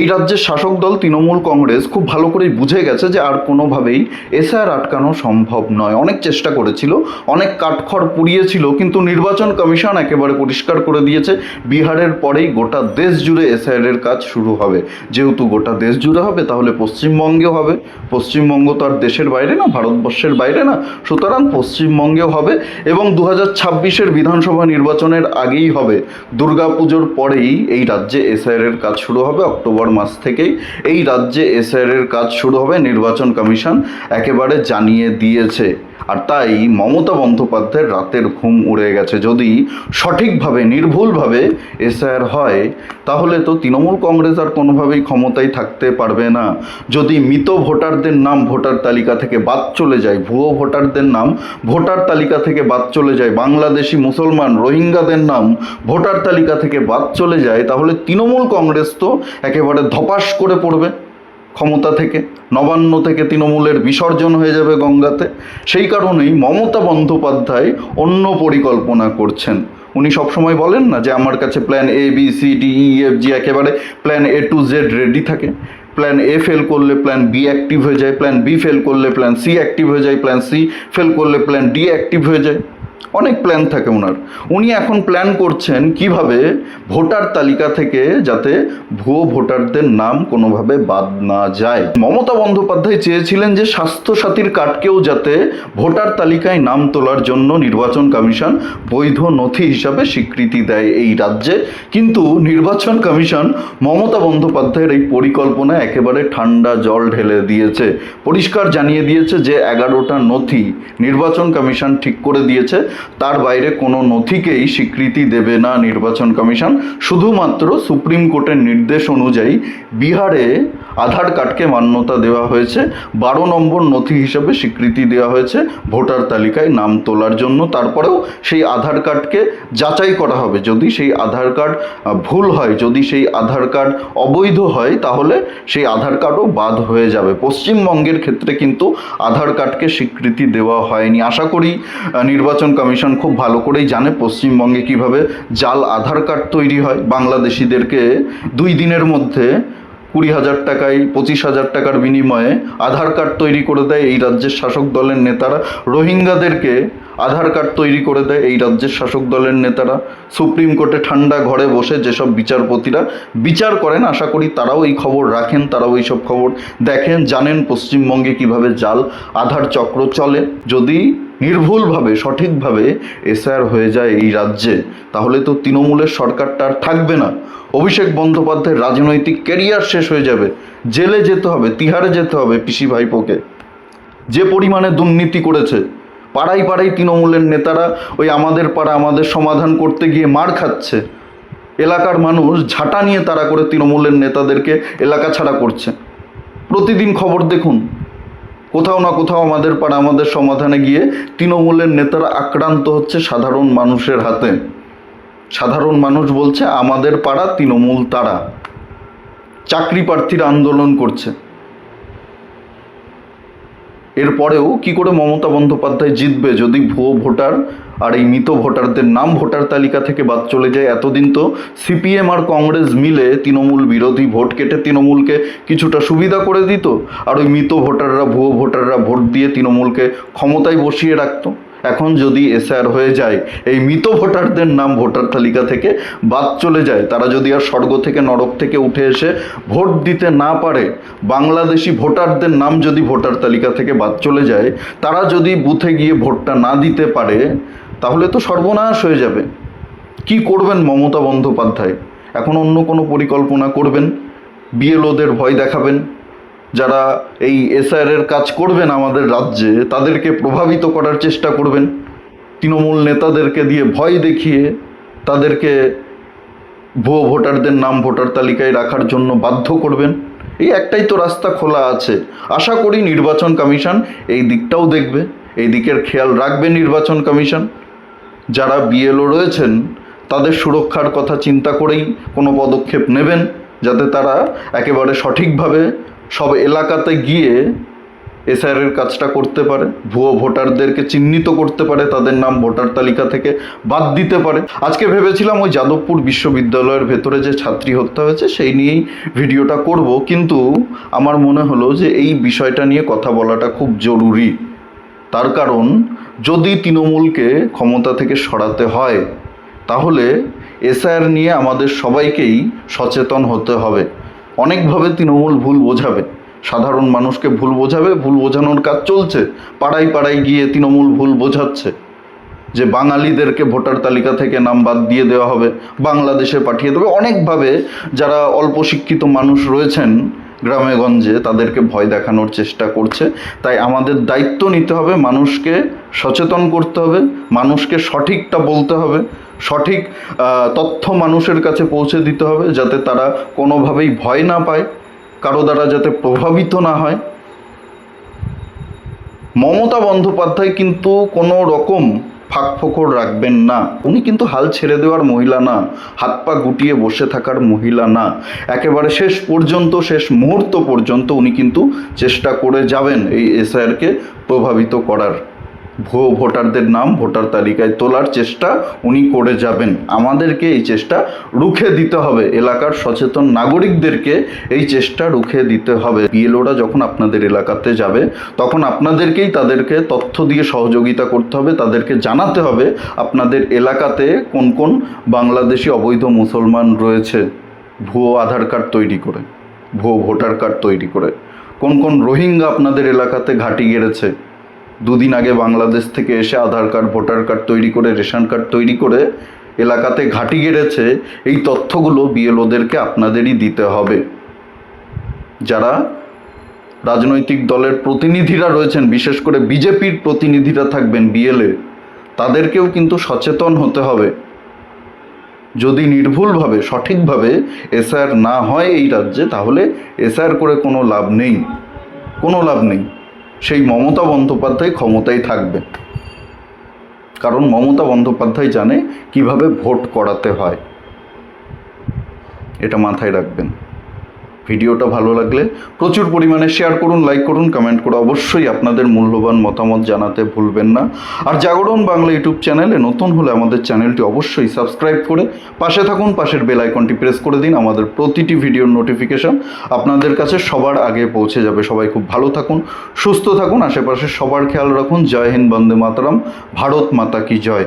এই রাজ্যের শাসক দল তৃণমূল কংগ্রেস খুব ভালো করেই বুঝে গেছে যে আর কোনোভাবেই এসআর আটকানো সম্ভব নয়। অনেক চেষ্টা করেছিল, অনেক কাঠখড় পুড়িয়েছিল, কিন্তু নির্বাচন কমিশন একেবারে পরিষ্কার করে দিয়েছে, বিহারের পরেই গোটা দেশ জুড়ে এসআইআর কাজ শুরু হবে। যেহেতু গোটা দেশ জুড়ে হবে, তাহলে পশ্চিমবঙ্গেও হবে। পশ্চিমবঙ্গ তো আর দেশের বাইরে না, ভারতবর্ষের বাইরে না, সুতরাং পশ্চিমবঙ্গেও হবে এবং দু হাজার ছাব্বিশের বিধানসভা নির্বাচনের আগেই হবে। দুর্গাপুজোর পরেই এই রাজ্যে এসআইআর কাজ শুরু হবে, অক্টোবর মাস থেকেই এই রাজ্যে এসআইআর কাজ শুরু হবে নির্বাচন কমিশন একেবারে জানিয়ে দিয়েছে। আর তাই মমতা বন্দ্যোপাধ্যায়ের রাতের ঘুম উড়ে গেছে। যদি সঠিকভাবে, নির্ভুলভাবে এসআইআর হয়, তাহলে তো তৃণমূল কংগ্রেস আর কোনোভাবেই ক্ষমতায় থাকতে পারবে না। যদি মৃত ভোটারদের নাম ভোটার তালিকা থেকে বাদ চলে যায়, ভুয়ো ভোটারদের নাম ভোটার তালিকা থেকে বাদ চলে যায়, বাংলাদেশি মুসলমান, রোহিঙ্গাদের নাম ভোটার তালিকা থেকে বাদ চলে যায়, তাহলে তৃণমূল কংগ্রেস তো একেবারে ধপাস করে পড়বে ক্ষমতা থেকে। নবান্ন থেকে তৃণমূলের বিসর্জন হয়ে যাবে গঙ্গাতে। সেই কারণেই মমতা বন্দ্যোপাধ্যায় অন্য পরিকল্পনা করছেন। উনি সবসময় বলেন না যে, আমার কাছে plan A B C D E F G একেবারে plan A to Z ready থাকে। প্ল্যান এ ফেল করলে প্ল্যান বি অ্যাক্টিভ হয়ে যায় প্ল্যান বি ফেল করলে প্ল্যান সি অ্যাক্টিভ হয়ে যায় প্ল্যান সি ফেল করলে প্ল্যান ডি অ্যাক্টিভ হয়ে যায়। অনেক প্ল্যান থাকে ওনার। উনি এখন প্ল্যান করছেন কীভাবে ভোটার তালিকা থেকে যাতে ভুয়ো ভোটারদের নাম কোনোভাবে বাদ না যায়। মমতা বন্দ্যোপাধ্যায় চেয়েছিলেন যে স্বাস্থ্যসাথীর কার্ডকেও যাতে ভোটার তালিকায় নাম তোলার জন্য নির্বাচন কমিশন বৈধ নথি হিসাবে স্বীকৃতি দেয় এই রাজ্যে। কিন্তু নির্বাচন কমিশন মমতা বন্দ্যোপাধ্যায়ের এই পরিকল্পনা একেবারে ঠান্ডা জল ঢেলে দিয়েছে। পরিষ্কার জানিয়ে দিয়েছে যে এগারোটা নথি নির্বাচন কমিশন ঠিক করে দিয়েছে। তার বাইরে কোনো নথিকেই স্বীকৃতি দেবে না নির্বাচন কমিশন। শুধুমাত্র সুপ্রিম কোর্টের নির্দেশ অনুযায়ী বিহারে আধার কার্ডকে মান্যতা দেওয়া হয়েছে। বারো নম্বর নথি হিসেবে স্বীকৃতি দেওয়া হয়েছে। ভোটার তালিকায় নাম তোলার জন্য। তারপরেও সেই আধার কার্ডকে যাচাই করা হবে। যদি সেই আধার কার্ড ভুল হয়, যদি সেই আধার কার্ড অবৈধ হয়, তাহলে সেই আধার কার্ডও বাদ হয়ে যাবে। পশ্চিমবঙ্গের ক্ষেত্রে কিন্তু আধার কার্ডকে স্বীকৃতি দেওয়া হয়নি। আশা করি নির্বাচন কমিশন খুব ভালো করেই জানে পশ্চিমবঙ্গে কীভাবে জাল আধার কার্ড তৈরি হয়। বাংলাদেশিদেরকে দুই দিনের মধ্যে কুড়ি হাজার টাকায় পঁচিশ হাজার টাকার বিনিময়ে আধার কার্ড তৈরি করে দেয় এই রাজ্যের শাসক দলের নেতারা। রোহিঙ্গাদেরকে আধার কার্ড তৈরি করে দেয় এই রাজ্যের শাসক দলের নেতারা। সুপ্রিম কোর্টে ঠান্ডা ঘরে বসে যেসব বিচারপতিরা বিচার করেন, আশা করি তারাও এই খবর রাখেন, তারাও এই সব খবর দেখেন, জানেন পশ্চিমবঙ্গে কীভাবে জাল, আধার চক্র চলে। যদি নির্ভুলভাবে, সঠিকভাবে এসআর হয়ে যায় এই রাজ্যে, তাহলে তো তৃণমূলের সরকারটা আর থাকবে না। অভিষেক বন্দ্যোপাধ্যায়ের রাজনৈতিক ক্যারিয়ার শেষ হয়ে যাবে। জেলে যেতে হবে, তিহারে যেতে হবে পিসি ভাইপোকে। যে পরিমাণে দুর্নীতি করেছে পাড়াই পাড়াই তৃণমূলের নেতারা ওই আমাদের পাড়া, আমাদের সমাধান করতে গিয়ে মার খাচ্ছে। এলাকার মানুষ ঝাঁটা নিয়ে তারা করে তৃণমূলের নেতাদেরকে এলাকা ছাড়া করছে। প্রতিদিন খবর দেখুন কোথাও না কোথাও আমাদের পাড়া, আমাদের সমাধানে গিয়ে তৃণমূলের নেতারা আক্রান্ত হচ্ছে সাধারণ মানুষের হাতে। সাধারণ মানুষ বলছে, আমাদের পাড়া, তৃণমূল তারা। চাকরি প্রার্থীরা আন্দোলন করছে। এরপরেও কি করে মমতা বন্দ্যোপাধ্যায় জিতবে? যদি ভুয়ো ভোটার আর এই মৃত ভোটারদের নাম ভোটার তালিকা থেকে বাদ চলে যায় এতদিন তো সিপিএম আর কংগ্রেস মিলে তৃণমূল বিরোধী ভোট কেটে তৃণমূলকে কিছুটা সুবিধা করে দিত। আর ওই মৃত ভোটাররা ভুয়ো ভোটাররা ভোট দিয়ে তৃণমূলকে ক্ষমতায় বসিয়ে রাখতো। এখন যদি এসআর হয়ে যায়, এই মৃত ভোটারদের নাম ভোটার তালিকা থেকে বাদ চলে যায়। তারা যদি আর স্বর্গ থেকে নরক থেকে উঠে এসে ভোট দিতে না পারে, বাংলাদেশি ভোটারদের নাম যদি ভোটার তালিকা থেকে বাদ চলে যায়, তারা যদি বুথে গিয়ে ভোটটা না দিতে পারে, তাহলে তো সর্বনাশ হয়ে যাবে। কি করবেন মমতা বন্দ্যোপাধ্যায়? এখন অন্য কোনো পরিকল্পনা করবেন? বিএলওদের ভয় দেখাবেন? যারা এই এসআইআরের কাজ করবেন আমাদের রাজ্যে, তাদেরকে প্রভাবিত করার চেষ্টা করবেন। তৃণমূল নেতাদেরকে দিয়ে ভয় দেখিয়ে তাদেরকে ভুয়ো ভোটারদের নাম ভোটার তালিকায় রাখার জন্য বাধ্য করবেন। এই একটাই তো রাস্তা খোলা আছে। আশা করি নির্বাচন কমিশন এই দিকটাও দেখবে, এই দিকের খেয়াল রাখবে নির্বাচন কমিশন। যারা বিএলও রয়েছেন, তাদের সুরক্ষার কথা চিন্তা করেই কোনো পদক্ষেপ নেবেন, যাতে তারা একেবারে সঠিকভাবে সব এলাকাতে গিয়ে এসআইআরের কাজটা করতে পারে, ভুয়ো ভোটারদেরকে চিহ্নিত করতে পারে, তাদের নাম ভোটার তালিকা থেকে বাদ দিতে পারে। আজকে ভেবেছিলাম ওই যাদবপুর বিশ্ববিদ্যালয়ের ভেতরে যে ছাত্রী হত্যা হয়েছে, সেই নিয়েই ভিডিওটা করব, কিন্তু আমার মনে হলো যে এই বিষয়টা নিয়ে কথা বলাটা খুব জরুরি। তার কারণ, যদি তৃণমূলকে ক্ষমতা থেকে সরাতে হয়, তাহলে এসআইআর নিয়ে আমাদের সবাইকেই সচেতন হতে হবে। অনেকভাবে তৃণমূল ভুল বোঝাবে। সাধারণ মানুষকে ভুল বোঝাবে, ভুল বোঝানোর কাজ চলছে। পাড়ায় পাড়ায় গিয়ে তৃণমূল ভুল বোঝাচ্ছে। যে বাঙালিদেরকে ভোটার তালিকা থেকে নাম বাদ দিয়ে দেওয়া হবে, বাংলাদেশে পাঠিয়ে দেবে। অনেকভাবে যারা অল্প শিক্ষিত মানুষ রয়েছেন গ্রামে গঞ্জে, তাদেরকে ভয় দেখানোর চেষ্টা করছে। তাই আমাদের দায়িত্ব নিতে হবে, মানুষকে সচেতন করতে হবে, মানুষকে সঠিকটা বলতে হবে। সঠিক তথ্য মানুষের কাছে পৌঁছে দিতে হবে যাতে তারা কোনোভাবেই ভয় না পায়, কারও দ্বারা যাতে প্রভাবিত না হয়। মমতা বন্দ্যোপাধ্যায় কিন্তু কোনো রকম ফাঁক ফোকর রাখবেন না। উনি কিন্তু হাল ছেড়ে দেওয়ার মহিলা না, হাত পা গুটিয়ে বসে থাকার মহিলা না। একেবারে শেষ পর্যন্ত, শেষ মুহূর্ত পর্যন্ত উনি কিন্তু চেষ্টা করে যাবেন এই এসআইআরকে প্রভাবিত করার। ভুয়ো ভোটারদের নাম, ভোটার তালিকায় তোলার চেষ্টা উনি করে যাবেন। আমাদেরকে এই চেষ্টা রুখে দিতে হবে। এলাকার সচেতন নাগরিকদেরকে এই চেষ্টা রুখে দিতে হবে। বিএলওরা যখন আপনাদের এলাকাতে যাবে, তখন আপনাদেরকেই তাদেরকে তথ্য দিয়ে সহযোগিতা করতে হবে। তাদেরকে জানাতে হবে আপনাদের এলাকাতে কোন কোন বাংলাদেশি অবৈধ মুসলমান রয়েছে। ভুয়ো আধার কার্ড তৈরি করে, ভুয়ো ভোটার কার্ড তৈরি করে। কোন কোন রোহিঙ্গা আপনাদের এলাকাতে ঘাঁটি গেড়েছে। দুদিন আগে বাংলাদেশ থেকে এসে আধার কার্ড, ভোটার কার্ড তৈরি করে, রেশন কার্ড তৈরি করে এলাকাতে ঘাঁটি গেড়েছে। এই তথ্যগুলো বিএলওদেরকে আপনাদেরই দিতে হবে। যারা রাজনৈতিক দলের প্রতিনিধিরা রয়েছেন, বিশেষ করে বিজেপির প্রতিনিধিরা থাকবেন বিএলএ তাদেরকেও কিন্তু সচেতন হতে হবে। যদি নির্ভুলভাবে, সঠিকভাবে এসআর না হয় এই রাজ্যে, তাহলে এসআর করে কোনো লাভ নেই। কোনো লাভ নেই। সেই মমতা বন্দ্যোপাধ্যায় ক্ষমতায় থাকবে। কারণ মমতা বন্দ্যোপাধ্যায় জানে কীভাবে ভোট করাতে হয়। এটা মাথায় রাখবেন। ভিডিওটা ভালো লাগলে প্রচুর পরিমাণে শেয়ার করুন লাইক করুন কমেন্ট করে অবশ্যই আপনাদের মূল্যবান মতামত জানাতে ভুলবেন না। আর জাগরণ বাংলা ইউটিউব চ্যানেলে নতুন হলে আমাদের চ্যানেলটি অবশ্যই সাবস্ক্রাইব করে পাশে থাকুন, পাশের বেল আইকনটি প্রেস করে দিন, আমাদের প্রতিটি ভিডিওর নোটিফিকেশন আপনাদের কাছে সবার আগে পৌঁছে যাবে। সবাই খুব ভালো থাকুন, সুস্থ থাকুন, আশেপাশে সবার খেয়াল রাখুন। জয় হিন্দ, বন্দে মাতরম, ভারত মাতা কি জয়।